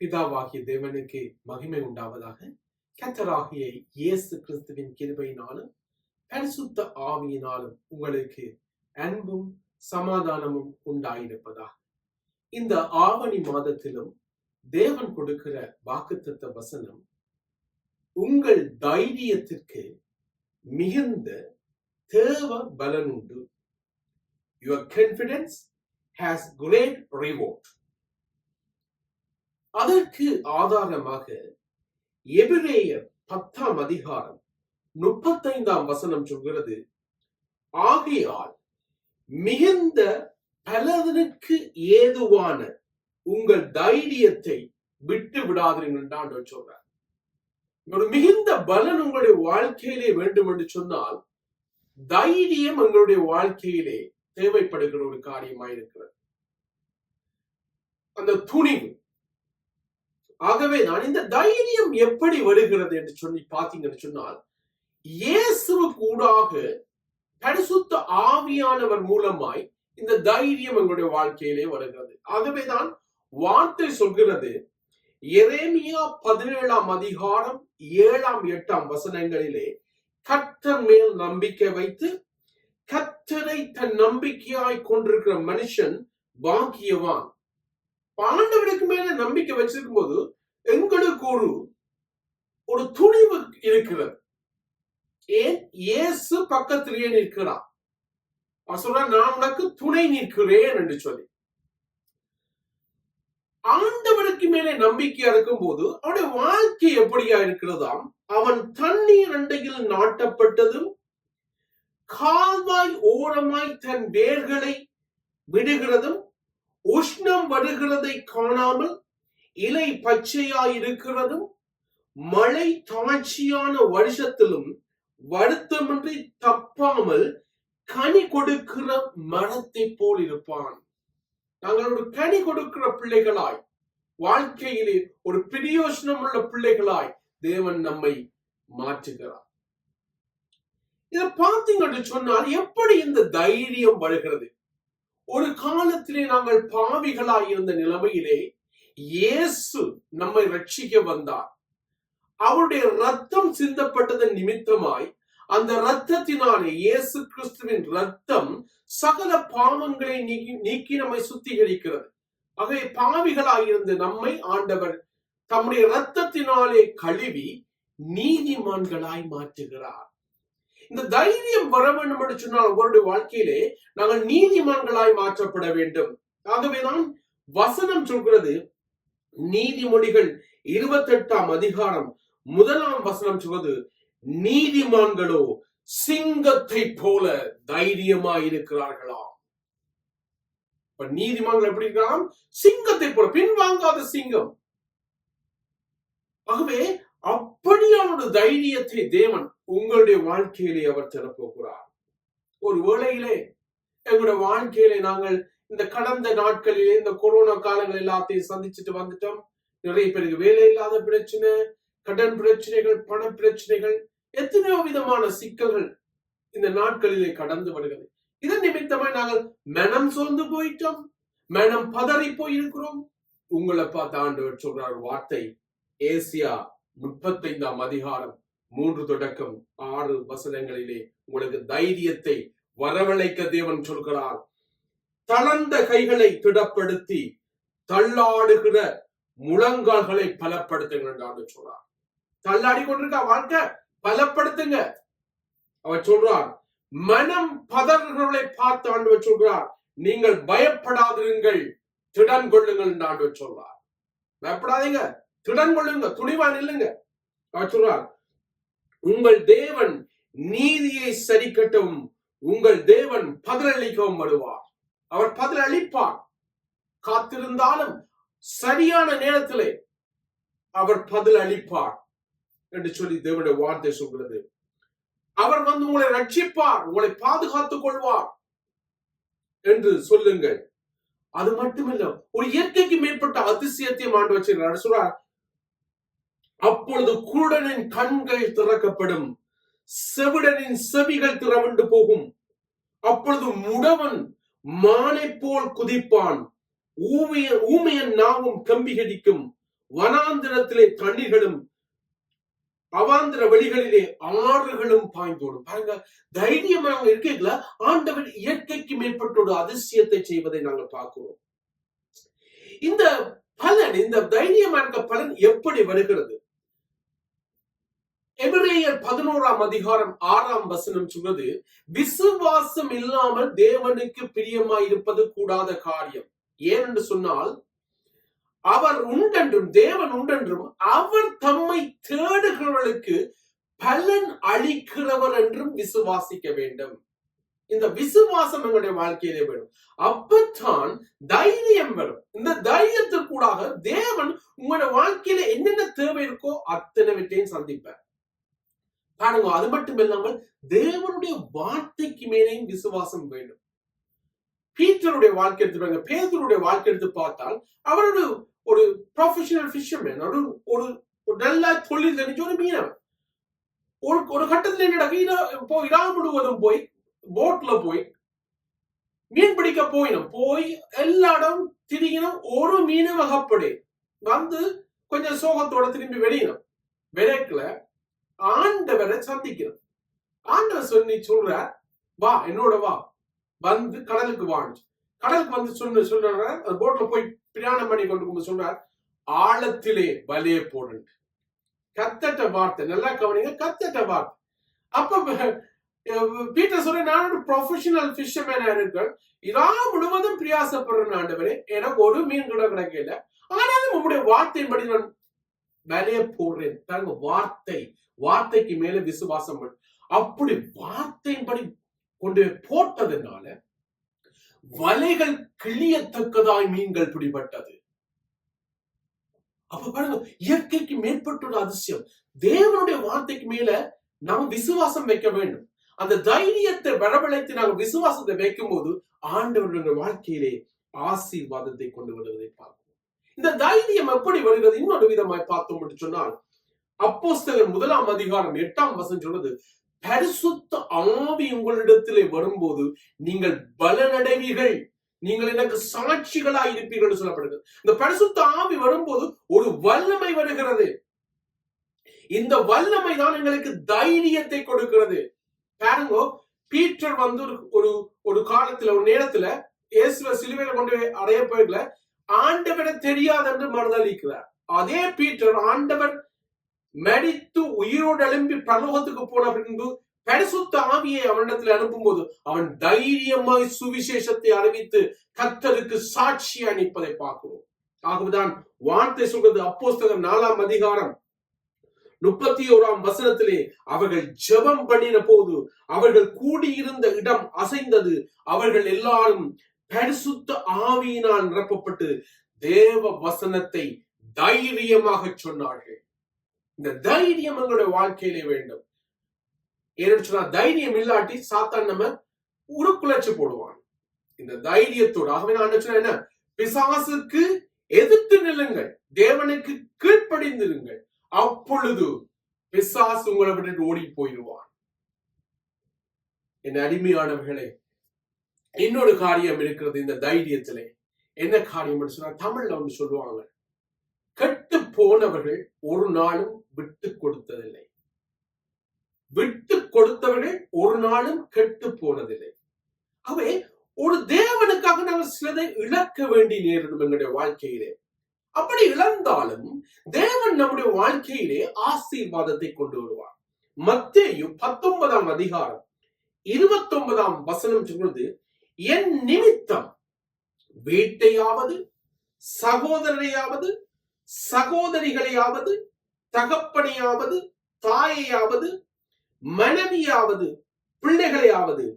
பிதாவாகிய தேவனுக்கு மகிமை உண்டாவதாக. கத்தராகிய இயேசு கிறிஸ்துவின் கிருபையினாலும் பரிசுத்த ஆவியினாலும் உங்களுக்கு அன்பும் சமாதானமும் உண்டாயிருப்பதாக. இந்த ஆவணி மாதத்திலும் தேவன் கொடுக்கிற வாக்குத்தத்த வசனம் உங்கள் தைரியத்திற்கு மிகுந்த தேவ பலனுண்டு your confidence has great reward அதற்கு ஆதாரமாக எபிரேய பத்தாம் அதிகாரம் முப்பத்தைந்தாம் வசனம் சொல்கிறது ஆகையால் மிகுந்த பலதனுக்கு ஏதுவான உங்கள் தைரியத்தை விட்டு விடாதீர்கள் என்று சொல்றார். ஒரு மிகுந்த பலன் உங்களுடைய வாழ்க்கையிலே வேண்டும் என்று சொன்னால் தைரியம் எங்களுடைய வாழ்க்கையிலே தேவைப்படுகிற ஒரு காரியமாயிருக்கிறது. அந்த துணிவு ஆகவே நான் இந்த தைரியம் எப்படி வருகிறது என்று சொல்லி பார்த்தீங்கன்னு சொன்னால் இயேசுவுக்கு ஊடாக பரிசுத்த ஆவியானவர் மூலமாய் இந்த தைரியம் எங்களுடைய வாழ்க்கையிலே வருகிறது. ஆகவேதான் வார்த்தை சொல்கிறது எரேமியா பதினேழாம் அதிகாரம் ஏழாம் எட்டாம் வசனங்களிலே கத்தர் மேல் நம்பிக்கை வைத்து கத்தரை தன் நம்பிக்கையாய் கொண்டிருக்கிற மனுஷன் பாக்கியவான். ஆண்டவனுக்கு மேல நம்பிக்கை வச்சிருக்கும் போது எங்களுக்கு ஒரு ஒரு துணிவு இருக்கிறது. ஏன்? இயேசு பக்கத்திலேயே நிற்கிறார். நான் உனக்கு துணை நிற்கிறேன் என்று சொல்லி. ஆண்டவனுக்கு மேலே நம்பிக்கையா இருக்கும் போது அவனுடைய வாழ்க்கை எப்படியா இருக்கிறதாம்? அவன் தண்ணீர் அண்டையில் நாட்டப்பட்டதும் கால்வாய் ஓரமாய் தன் வேர்களை விடுகிறதும் உஷ்ணம் வருகிறதை காணாமல் இலை பச்சையாய் இருக்கிறதும் மழை தாட்சியான வருஷத்திலும் வருத்தமின்றி தப்பாமல் கனி கொடுக்கிற மரத்தை போல் இருப்பான். நாங்கள் ஒரு கனி கொடுக்கிற பிள்ளைகளாய் வாழ்க்கையிலே ஒரு பிரியோசனம் உள்ள பிள்ளைகளாய் தேவன் நம்மை மாற்றுகிறார். இதை பார்த்தீங்கன்னு சொன்னால் எப்படி இந்த தைரியம் வருகிறது? ஒரு காலத்திலே நாங்கள் பாவிகளாய் இருந்த நிலைமையிலே இயேசு நம்மை ரட்சிக்க வந்தார். அவருடைய ரத்தம் சிந்தப்பட்டதன் நிமித்தமாய் அந்த ரத்தத்தினாலே இயேசு கிறிஸ்துவின் ரத்தம் சகல பாவங்களை நீக்கி நீக்கி நம்மை சுத்திகரிக்கிறது. ஆகவே பாவிகளாயிருந்த நம்மை ஆண்டவர் தம்முடைய ரத்தத்தினாலே கழுவி நீதிமான்களாய் மாற்றுகிறார். இந்த தைரியம் வர வேண்டும் என்று சொன்னால் அவருடைய வாழ்க்கையிலே நாங்கள் நீதிமான்களாய் மாற்றப்பட வேண்டும். ஆகவேதான் வசனம் சொல்கிறது நீதிமொழிகள் இருபத்தி எட்டாம் அதிகாரம் முதலாம் வசனம் சொல்வது நீதிமான்களோ சிங்கத்தை போல தைரியமாய் இருக்கிறார்களாம் இப்ப நீதிமான்கள் எப்படி இருக்கலாம் சிங்கத்தை போல பின்வாங்காத சிங்கம். ஆகவே அப்படியான தைரியத்தை தேவன் உங்களுடைய வாழ்க்கையிலே அவர் தரப்போகிறார் ஒரு வேளையிலே எங்களுடைய வாழ்க்கையிலே நாங்கள் இந்த கடந்த நாட்களிலே இந்த கொரோனா காலங்கள் எல்லாத்தையும் சந்திச்சுட்டு வந்துட்டோம். நிறைய பேருக்கு வேலை இல்லாத பிரச்சனை கடன் பிரச்சனைகள் பண பிரச்சனைகள் எத்தனையோ விதமான சிக்கல்கள் இந்த நாட்களிலே கடந்து வருகிறது. இதன் நிமித்தமாய் நாங்கள் மனம் சோர்ந்து போயிட்டோம். மனம் பதறி போயிருக்கிறோம். உங்களை பார்த்து ஆண்டவர் சொல்றார் வார்த்தை. ஏசியா முப்பத்தைந்தாம் அதிகாரம் மூன்று தொடக்கம் ஆறு வசனங்களிலே உங்களுக்கு தைரியத்தை வரவழைக்க தேவன் சொல்கிறார். தளர்ந்த கைகளை திடப்படுத்தி தள்ளாடுகிற முழங்கால்களை பலப்படுத்துங்க என்று சொல்றார். தள்ளாடி கொண்டிருக்க வாழ்க்கை பலப்படுத்துங்க. அவர் சொல்றார் மனம் பதறுகளை பார்த்து ஆண்டு சொல்கிறார் நீங்கள் பயப்படாதிருங்கள் திடன் கொள்ளுங்கள் என்று ஆண்டு சொல்றார். பயப்படாதீங்க திடன் கொள்ளுங்க துணிவா நில்லுங்க. அவர் சொல்றார் உங்கள் தேவன் நீதியை சரி கட்டவும் உங்கள் தேவன் பதிலளிக்கவும் வருவார் அவர் பதிலளிப்பார் காத்திருந்தாலும் சரியான நேரத்திலே அவர் பதில் அளிப்பார் என்று சொல்லி தேவனுடைய வார்த்தை சொல்கிறது. அவர் வந்து உங்களை ரட்சிப்பார் உங்களை பாதுகாத்துக் கொள்வார் என்று சொல்லுங்கள். அது மட்டுமல்ல ஒரு இயற்கைக்கு மேற்பட்ட அதிசயத்தையும் ஆண்டு வச்சிருக்கிறார் சொல்றார் அப்பொழுது குருடனின் கண்கள் திறக்கப்படும். செவிடனின் செவிகள் திறவண்டு போகும். அப்பொழுது முடவன் மானை போல் குதிப்பான். ஊமைய ஊமையன் நாவும் கம்பி கடிக்கும். வனாந்திரத்திலே தண்ணீர்களும் அவாந்திர வழிகளிலே ஆறுகளும் பாய்ந்தோடும். பாருங்க தைரியமாக இருக்கீங்களா? ஆண்டவர் இயற்கைக்கு மேற்பட்ட ஒரு அதிசயத்தை செய்வதை நாங்கள் பார்க்கிறோம். இந்த பலன் இந்த தைரியமான பலன் எப்படி வருகிறது? எபிரேயர் பதினோராம் அதிகாரம் ஆறாம் வசனம் சொல்றது விசுவாசம் இல்லாமல் தேவனுக்கு பிரியமாய் இருப்பது கூடாத காரியம். ஏனென்று சொன்னால் அவர் உண்டென்றும் தேவன் உண்டென்றும் அவர் தம்மை தேடுகிறவர்களுக்கு பலன் அளிக்கிறவர் என்றும் விசுவாசிக்க வேண்டும். இந்த விசுவாசம் எங்களுடைய வாழ்க்கையிலே வேணும். அப்பத்தான் தைரியம் வரும். இந்த தைரியத்திற்கூடாக தேவன் உங்களுடைய வாழ்க்கையில என்னென்ன தேவை இருக்கோ அத்தனை அத்தனைவற்றையும் சந்திப்பார். பாருங்க அது மட்டும் இல்லாமல் தேவனுடைய வார்த்தைக்கு மேலேயும் விசுவாசம் வேண்டும். பீட்டருடைய வாழ்க்கை எடுத்து பாருங்க பேதருடைய வாழ்க்கை எடுத்து பார்த்தால் அவரோட ஒரு ப்ரொஃபஷனல் ஃபிஷர்மேன் ஒரு ஒரு ஒரு நல்ல தொழில் தெரிஞ்ச ஒரு மீனவன் ஒரு ஒரு கட்டத்துல என்ன இப்போ போய் முழுவதும் போய் போட்ல போய் மீன் பிடிக்க போயிடும் போய் எல்லா இடம் திரியினும். ஒரு மீனும் வகப்படு வந்து கொஞ்சம் சோகத்தோட திரும்பி வெளியிடும் விலைக்குல ஆண்டவரை சந்திக்கிறோம். ஆண்டவர் சொல்லி சொல்ற வா என்னோட வா. வந்து கடலுக்கு வான்னு கடலுக்கு வந்து சொன்ன சொல்ற அந்த போட்ல போய் பிரயாணம் பண்ணி கொண்டு போகும்போது சொல்றார் ஆழத்திலே வலையை போடுங்க கத்தட்ட வார்த்தை நல்லா கவனிங்க கத்தட்ட வார்த்தை. அப்ப பீட்டர் சொல்ற நான் ஒரு ப்ரொஃபஷனல் ஃபிஷர்மேனா இருக்கேன். இதான் முழுவதும் பிரியாசப்படுறேன் ஆண்டவரே. எனக்கு ஒரு மீன் கூட கிடைக்கல. ஆனாலும் உங்களுடைய வார்த்தையின்படி நான் வேலையை போடுறேன் பாருங்க வார்த்தை. வார்த்தைக்கு மேல விசுவாசம் அப்படி வார்த்தையின்படி கொண்டு போட்டதுனால வலைகள் கிளியத்தக்கதாய் மீன்கள் பிடிபட்டது. அப்ப பாருங்க இயற்கைக்கு மேற்பட்டுள்ள அதிசயம். தேவனுடைய வார்த்தைக்கு மேல நாம் விசுவாசம் வைக்க வேண்டும். அந்த தைரியத்தை வரவழைத்து நாங்கள் விசுவாசத்தை வைக்கும் போது ஆண்டவருடைய வாழ்க்கையிலே ஆசீர்வாதத்தை கொண்டு வருவதை பார்ப்போம். இந்த தைரியம் எப்படி வருகிறது? இன்னொரு விதமாய் பார்த்தோம் என்று சொன்னால் அப்போஸ்தகர் முதலாம் அதிகாரம் எட்டாம் வசனம் சொல்றது பரிசுத்த ஆவி உங்களிடத்திலே வரும்போது நீங்கள் பலனடைவீர்கள். நீங்கள் எனக்கு சாட்சிகளா இருப்பீர்கள் சொல்லப்படுகிறது. இந்த பரிசுத்த ஆவி வரும்போது ஒரு வல்லமை வருகிறது. இந்த வல்லமை தான் எங்களுக்கு தைரியத்தை கொடுக்கிறது. பாருங்க பீட்டர் வந்து ஒரு- ஒரு காலத்துல ஒரு நேரத்துல இயேசுவ சிலுவையில கொண்டு அடைய போயிடல. ஆண்டவரை தெரியாது என்று மறுதளிக்கிறார் அதே பீட்டர் ஆண்டவர் மடித்து உயிரோடு எழும்பி பரலோகத்துக்கு போன பின்பு பரிசுத்த ஆவியை அவனிடத்தில் அனுப்பும்போது அவன் தைரியமாய் சுவிசேஷத்தை அறிவித்து கத்தருக்கு சாட்சி அளிப்பதை பார்க்கிறோம். ஆகவேதான் வார்த்தை சொல்றது அப்போஸ்தகம் நாலாம் அதிகாரம் முப்பத்தி ஓராம் வசனத்திலே அவர்கள் ஜெபம் பண்ணின போது அவர்கள் கூடியிருந்த இடம் அசைந்தது. அவர்கள் எல்லாரும் பரிசுத்த ஆவியினால் நிரப்பப்பட்டு தேவ வசனத்தை தைரியமாக சொன்னார்கள். இந்த தைரியம் எங்களுடைய வாழ்க்கையிலே வேண்டும். ஏன்னு சொன்னா தைரியம் இல்லாட்டி சாத்தான் நம்ம உருக்குலைச்சு போடுவான். இந்த தைரியத்தோடு ஆகவே நான் என்ன என்ன பிசாசுக்கு எதிர்த்து நிலுங்கள் தேவனுக்கு கீழ்ப்படிந்திருங்கள். அப்பொழுது பிசாசு உங்களை விட்டு ஓடி போயிடுவான். என் அடிமையானவர்களே இன்னொரு காரியம் இருக்கிறது இந்த தைரியத்திலே. என்ன காரியம் சொன்னா தமிழ்ல வந்து சொல்லுவாங்க கெட்டு போனவர்கள் ஒரு நாளும் விட்டு கொடுத்ததில்லை. விட்டு கொடுத்தவர்கள் ஒரு நாளும் கெட்டு போனதில்லை அவை ஒரு தேவனுக்காக நாங்கள் சிலதை இழக்க வேண்டி நேரிடும் எங்களுடைய வாழ்க்கையிலே. அப்படி இழந்தாலும் தேவன் நம்முடைய வாழ்க்கையிலே ஆசீர்வாதத்தை கொண்டு வருவார். மத்தேயு பத்தொன்பதாம் அதிகாரம் இருபத்தி ஒன்பதாம் வசனம் சொல்றது என் நிமித்தம் வீட்டையாவது சகோதரரையாவது சகோதரிகளையாவது தகப்பனையாவது தாயையாவது மனைவியாவது பிள்ளைகளையாவது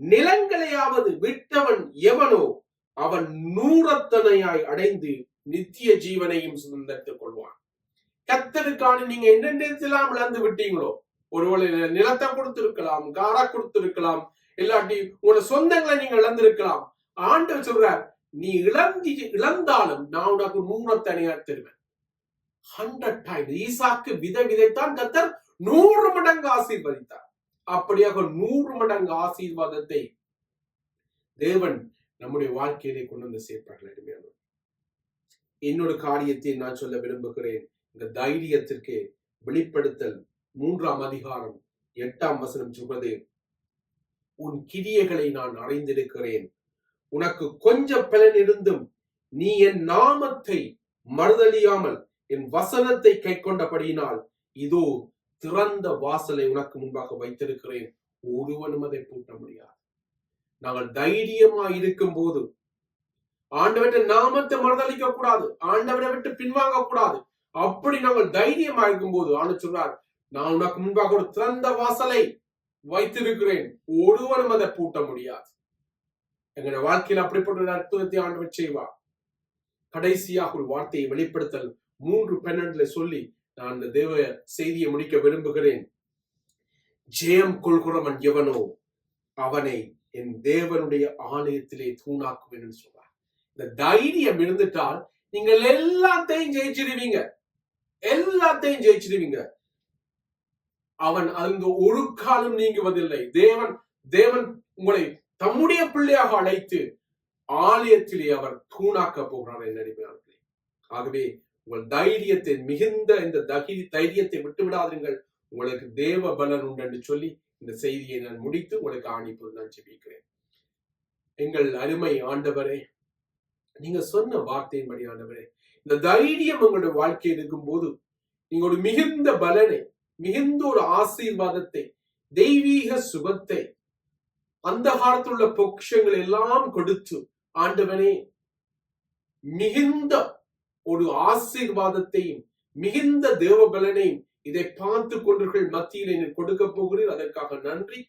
நிலங்களையாவது விட்டவன் எவனோ அவன் நூறத்தனையாய் அடைந்து நித்திய ஜீவனையும் சுதந்திரத்துக் கொள்வான். கத்தருக்கான நீங்க என்னென்னலாம் இழந்து விட்டீங்களோ ஒருவேளை நிலத்தை கொடுத்திருக்கலாம் காரா கொடுத்திருக்கலாம் இல்லாட்டி உங்களோட சொந்தங்களை நீங்க இழந்திருக்கலாம். ஆண்டவர் சொல்றார் நீ இழந்தி இழந்தாலும் நான் உனக்கு நூறத்தனையா தருவேன். ஹண்ட்ரட் டைம் ஈசாக்கு விதை விதைத்தான் கத்தர் நூறு மடங்கு ஆசீர்வதித்தார். அப்படியாக நூறு மடங்கு ஆசீர்வாதத்தை தேவன் நம்முடைய வாழ்க்கையிலே கொண்டு வந்து சேர்ப்பார்கள் இன்னொரு காரியத்தை நான் சொல்ல விரும்புகிறேன். இந்த தைரியத்திற்கு வெளிப்படுத்தல் மூன்றாம் அதிகாரம் எட்டாம் வசனம் சொல்வது உன் கிரியைகளை நான் அறிந்திருக்கிறேன் உனக்கு கொஞ்ச பலன் இருந்தும் நீ என் நாமத்தை மறுதலியாமல் என் வசனத்தை கை கொண்டபடியினால் இதோ திறந்த வாசலை உனக்கு முன்பாக வைத்திருக்கிறேன். ஒருவனும் அதை பூட்ட முடியாது. நாங்கள் தைரியமா இருக்கும் போது ஆண்டவற்ற நாமத்தை மறுதளிக்க கூடாது ஆண்டவரை விட்டு பின்வாங்க கூடாது அப்படி நாங்கள் தைரியமா இருக்கும் போது ஆண்டு சொல்றார் நான் உனக்கு முன்பாக ஒரு திறந்த வாசலை வைத்திருக்கிறேன். ஒருவரும் அதை பூட்ட முடியாது. எங்களுடைய வாழ்க்கையில் அப்படிப்பட்ட ஒரு அற்புதத்தை ஆண்டவர் செய்வா கடைசியாக ஒரு வார்த்தையை வெளிப்படுத்தல் மூன்று பன்னெண்டுல சொல்லி நான் அந்த தேவ செய்தியை முடிக்க விரும்புகிறேன். ஜெயம் கொள்கிறவன் எவனோ அவனை என் தேவனுடைய ஆலயத்திலே தூணாக்குவேன் என்று சொல்றார் இந்த தைரியம் இருந்துட்டால் நீங்கள் எல்லாத்தையும் ஜெயிச்சிடுவீங்க. எல்லாத்தையும் ஜெயிச்சிடுவீங்க. அவன் அங்கு ஒரு காலம் நீங்குவதில்லை. தேவன் தேவன் உங்களை தம்முடைய பிள்ளையாக அழைத்து ஆலயத்திலே அவர் தூணாக்க போகிறார் என் அடிமையாளர்களே ஆகவே உங்கள் தைரியத்தை மிகுந்த இந்த தகி தைரியத்தை விட்டுவிடாதீர்கள் உங்களுக்கு தேவ பலன் உண்டு என்று சொல்லி இந்த செய்தியை நான் முடித்து உங்களுக்கு ஆணிப்பது நான் ஜெபிக்கிறேன். எங்கள் அருமை ஆண்டவரே நீங்க சொன்ன வார்த்தையின்படி ஆண்டவரே இந்த தைரியம் உங்களுடைய வாழ்க்கையில் இருக்கும் போது நீங்களுடைய ஒரு மிகுந்த பலனை மிகுந்த ஒரு ஆசீர்வாதத்தை தெய்வீக சுகத்தை அந்த காலத்தில் உள்ள பொக்ஷங்கள் எல்லாம் கொடுத்து ஆண்டவனே மிகுந்த ஒரு ஆசீர்வாதத்தையும் மிகுந்த தேவ பலனையும் இதை பார்த்து கொண்டவர்கள் மத்தியில் எனக்கு கொடுக்க போகிறீர். அதற்காக நன்றி.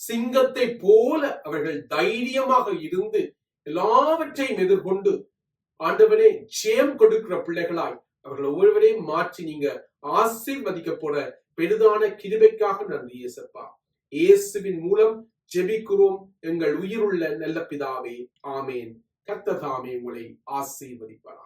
சிங்கத்தை போல அவர்கள் தைரியமாக இருந்து எல்லாவற்றையும் எதிர்கொண்டு ஆண்டவனே ஜெயம் கொடுக்கிற பிள்ளைகளாய் அவர்கள் ஒவ்வொருவரையும் மாற்றி நீங்க ஆசீர்வதிக்க பெரிதான கிருபைக்காக நன்றி இயேசப்பா. இயேசுவின் மூலம் ஜெபிக்கிறோம். எங்கள் உயிருள்ள நல்ல பிதாவே ஆமேன். கத்ததாமே உங்களை ஆசீர்வதிப்பார்